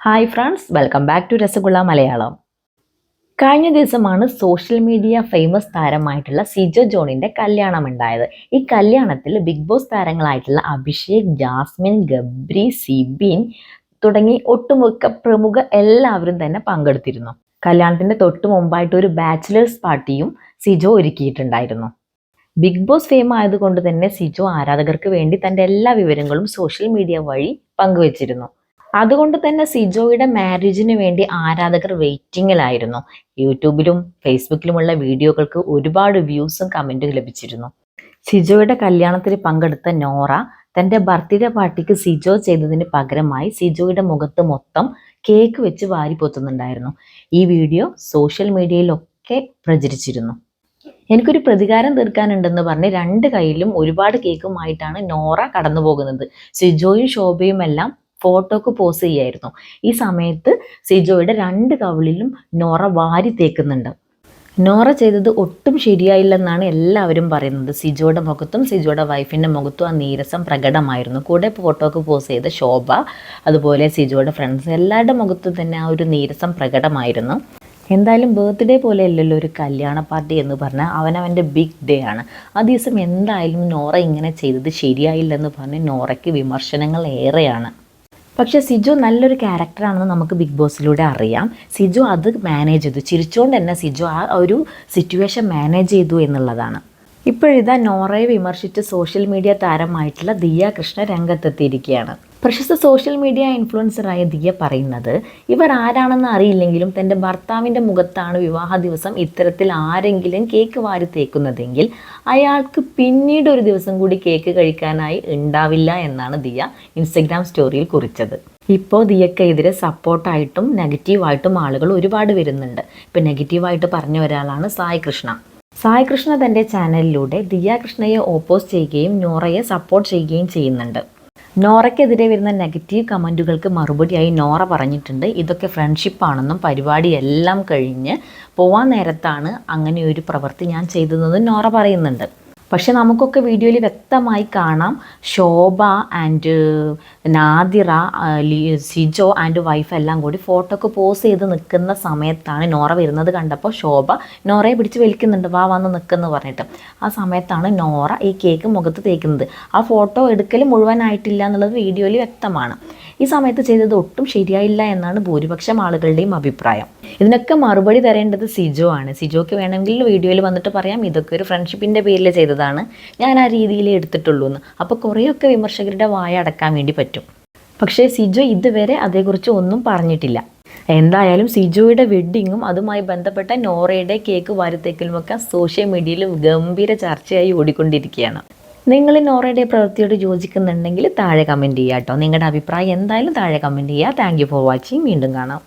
Hi friends welcome back to Rasagula Malayalam കഴിഞ്ഞ ദിവസമാണ് social media famous താരമായിട്ടുള്ള സിജോ ജോണിന്റെ കല്യാണം ഉണ്ടായത്. ഈ കല്യാണത്തിൽ ബിഗ് ബോസ് താരങ്ങളായിട്ടുള്ള അഭിഷേക് ജാസ്മിൻ ഗബ്രി സിബിൻ തുടങ്ങി ഒട്ടുമുക്ക പ്രമുഖ എല്ലാവരും തന്നെ പങ്കെടുത്തിരുന്നു. കല്യാണത്തിന്റെ തൊട്ട് മുമ്പായിട്ട് ഒരു ബാച്ചിലേഴ്സ് പാർട്ടിയും സിജോ ഒരുക്കിയിട്ടുണ്ടായിരുന്നു. ബിഗ് ബോസ് ഫെയിം ആയതുകൊണ്ട് തന്നെ സിജോ ആരാധകർക്ക് വേണ്ടി തന്റെ എല്ലാ വിവരങ്ങളും സോഷ്യൽ മീഡിയ വഴി പങ്കുവച്ചിരുന്നു. അതുകൊണ്ട് തന്നെ സിജോയുടെ മാരേജിന് വേണ്ടി ആരാധകർ വെയിറ്റിംഗിലായിരുന്നു യൂട്യൂബിലും ഫേസ്ബുക്കിലുമുള്ള വീഡിയോകൾക്ക് ഒരുപാട് വ്യൂസും കമന്റും ലഭിച്ചിരുന്നു. സിജോയുടെ കല്യാണത്തിൽ പങ്കെടുത്ത നോറ തന്റെ ബർത്ത്ഡേ പാർട്ടിക്ക് സിജോ ചെയ്തതിന് പകരമായി സിജോയുടെ മുഖത്ത് മൊത്തം കേക്ക് വെച്ച് വാരി പൊത്തുന്നുണ്ടായിരുന്നു. ഈ വീഡിയോ സോഷ്യൽ മീഡിയയിലൊക്കെ പ്രചരിച്ചിരുന്നു. എനിക്കൊരു പ്രതികാരം തീർക്കാനുണ്ടെന്ന് പറഞ്ഞ് രണ്ട് കയ്യിലും ഒരുപാട് കേക്കുമായിട്ടാണ് നോറ കടന്നു പോകുന്നത് സിജോയും ശോഭയും എല്ലാം ഫോട്ടോക്ക് പോസ് ചെയ്യായിരുന്നു. ഈ സമയത്ത് സിജോയുടെ രണ്ട് കവിളിലും നോറ വാരി തേക്കുന്നുണ്ട്. നോറ ചെയ്തത് ഒട്ടും ശരിയായില്ലെന്നാണ് എല്ലാവരും പറയുന്നത്. സിജോയുടെ മുഖത്തും സിജോയുടെ വൈഫിന്റെ മുഖത്തും ആ നീരസം പ്രകടമായിരുന്നു. കൂടെ ഫോട്ടോക്ക് പോസ് ചെയ്ത ശോഭ അതുപോലെ സിജോയുടെ ഫ്രണ്ട്സ് എല്ലാവരുടെ മുഖത്തും തന്നെ ആ ഒരു നീരസം പ്രകടമായിരുന്നു. എന്തായാലും ബർത്ത്ഡേ പോലെ അല്ലല്ലോ ഒരു കല്യാണ പാർട്ടി എന്ന് പറഞ്ഞാൽ അവനവന്റെ ബിഗ് ഡേ ആണ്. ആ ദിവസം എന്തായാലും നോറ ഇങ്ങനെ ചെയ്തത് ശരിയായില്ലെന്ന് പറഞ്ഞ് നോറയ്ക്ക് വിമർശനങ്ങൾ ഏറെയാണ്. പക്ഷേ സിജു നല്ലൊരു ക്യാരക്ടറാണെന്ന് നമുക്ക് ബിഗ് ബോസിലൂടെ അറിയാം. സിജു അത് മാനേജ് ചെയ്തു. ചിരിച്ചുകൊണ്ട് തന്നെ സിജു ആ ഒരു സിറ്റുവേഷൻ മാനേജ് ചെയ്തു എന്നുള്ളതാണ്. ഇപ്പോഴിതാ നോറയെ വിമർശിച്ച് സോഷ്യൽ മീഡിയ താരമായിട്ടുള്ള ദിയ കൃഷ്ണ രംഗത്തെത്തിയിരിക്കുകയാണ്. പ്രശസ്ത സോഷ്യൽ മീഡിയ ഇൻഫ്ലുവൻസറായ ദിയ പറയുന്നത് ഇവർ ആരാണെന്ന് അറിയില്ലെങ്കിലും തന്റെ ഭർത്താവിന്റെ മുഖത്താണ് വിവാഹ ദിവസം ഇത്തരത്തിൽ ആരെങ്കിലും കേക്ക് വാരി തേക്കുന്നതെങ്കിൽ അയാൾക്ക് പിന്നീട് ഒരു ദിവസം കൂടി കേക്ക് കഴിക്കാനായി ഉണ്ടാവില്ല എന്നാണ് ദിയ ഇൻസ്റ്റഗ്രാം സ്റ്റോറിയിൽ കുറിച്ചത്. ഇപ്പോൾ ദിയക്കെതിരെ സപ്പോർട്ടായിട്ടും നെഗറ്റീവായിട്ടും ആളുകൾ ഒരുപാട് വരുന്നുണ്ട്. ഇപ്പം നെഗറ്റീവായിട്ട് പറഞ്ഞ ഒരാളാണ് സായി കൃഷ്ണ. സായി കൃഷ്ണ തന്റെ ചാനലിലൂടെ ദിയ കൃഷ്ണയെ ഓപ്പോസ് ചെയ്യുകയും നോറയെ സപ്പോർട്ട് ചെയ്യുകയും ചെയ്യുന്നുണ്ട്. നോറയ്ക്കെതിരെ വരുന്ന നെഗറ്റീവ് കമന്റുകൾക്ക് മറുപടിയായി നോറ പറഞ്ഞിട്ടുണ്ട്. ഇതൊക്കെ ഫ്രണ്ട്ഷിപ്പാണെന്നും പരിപാടിയെല്ലാം കഴിഞ്ഞ് പോവാൻ നേരത്താണ് അങ്ങനെ ഒരു പ്രവൃത്തി ഞാൻ ചെയ്തതെന്നും നോറ പറയുന്നുണ്ട്. പക്ഷെ നമുക്കൊക്കെ വീഡിയോയിൽ വ്യക്തമായി കാണാം Shobha and Nadira Sijo and wife എല്ലാം കൂടി ഫോട്ടോക്ക് പോസ് ചെയ്ത് നിൽക്കുന്ന സമയത്താണ് നോറ വരുന്നത് കണ്ടപ്പോൾ ശോഭ നോറയെ പിടിച്ച് വലിക്കുന്നുണ്ട് വാ വന്ന് നിൽക്കുന്നു പറഞ്ഞിട്ട്. ആ സമയത്താണ് നോറ ഈ കേക്ക് മുഖത്ത് തേക്കുന്നത്. ആ ഫോട്ടോ എടുക്കൽ മുഴുവനായിട്ടില്ല എന്നുള്ളത് വീഡിയോയിൽ വ്യക്തമാണ്. ഈ സമയത്ത് ചെയ്തത് ഒട്ടും ശരിയായില്ല എന്നാണ് ഭൂരിപക്ഷം ആളുകളുടെയും അഭിപ്രായം. ഇതിനൊക്കെ മറുപടി തരേണ്ടത് സിജോ ആണ്. സിജോക്ക് വേണമെങ്കിൽ വീഡിയോയിൽ വന്നിട്ട് പറയാം. ഇതൊക്കെ ഒരു ഫ്രണ്ട്ഷിപ്പിന്റെ പേരിൽ ചെയ്തതാണ്. ഞാൻ ആ രീതിയിലേ എടുത്തിട്ടുള്ളൂ എന്ന് അപ്പോൾ കുറേയൊക്കെ വിമർശകരുടെ വായ അടക്കാൻ വേണ്ടി പറ്റും. പക്ഷേ സിജോ ഇതുവരെ അതേക്കുറിച്ച് ഒന്നും പറഞ്ഞിട്ടില്ല. എന്തായാലും സിജോയുടെ വെഡ്ഡിങ്ങും അതുമായി ബന്ധപ്പെട്ട നോറയുടെ കേക്ക് വാരത്തേക്കലുമൊക്കെ സോഷ്യൽ മീഡിയയിൽ ഗംഭീര ചർച്ചയായി ഓടിക്കൊണ്ടിരിക്കുകയാണ്. നിങ്ങൾ നോറയുടെ പ്രവൃത്തിയോട് യോജിക്കുന്നുണ്ടെങ്കിൽ താഴെ കമന്റ് ചെയ്യുക കേട്ടോ നിങ്ങളുടെ അഭിപ്രായം എന്തായാലും താഴെ കമന്റ് ചെയ്യുക താങ്ക് ഫോർ വാച്ചിങ് വീണ്ടും കാണാം.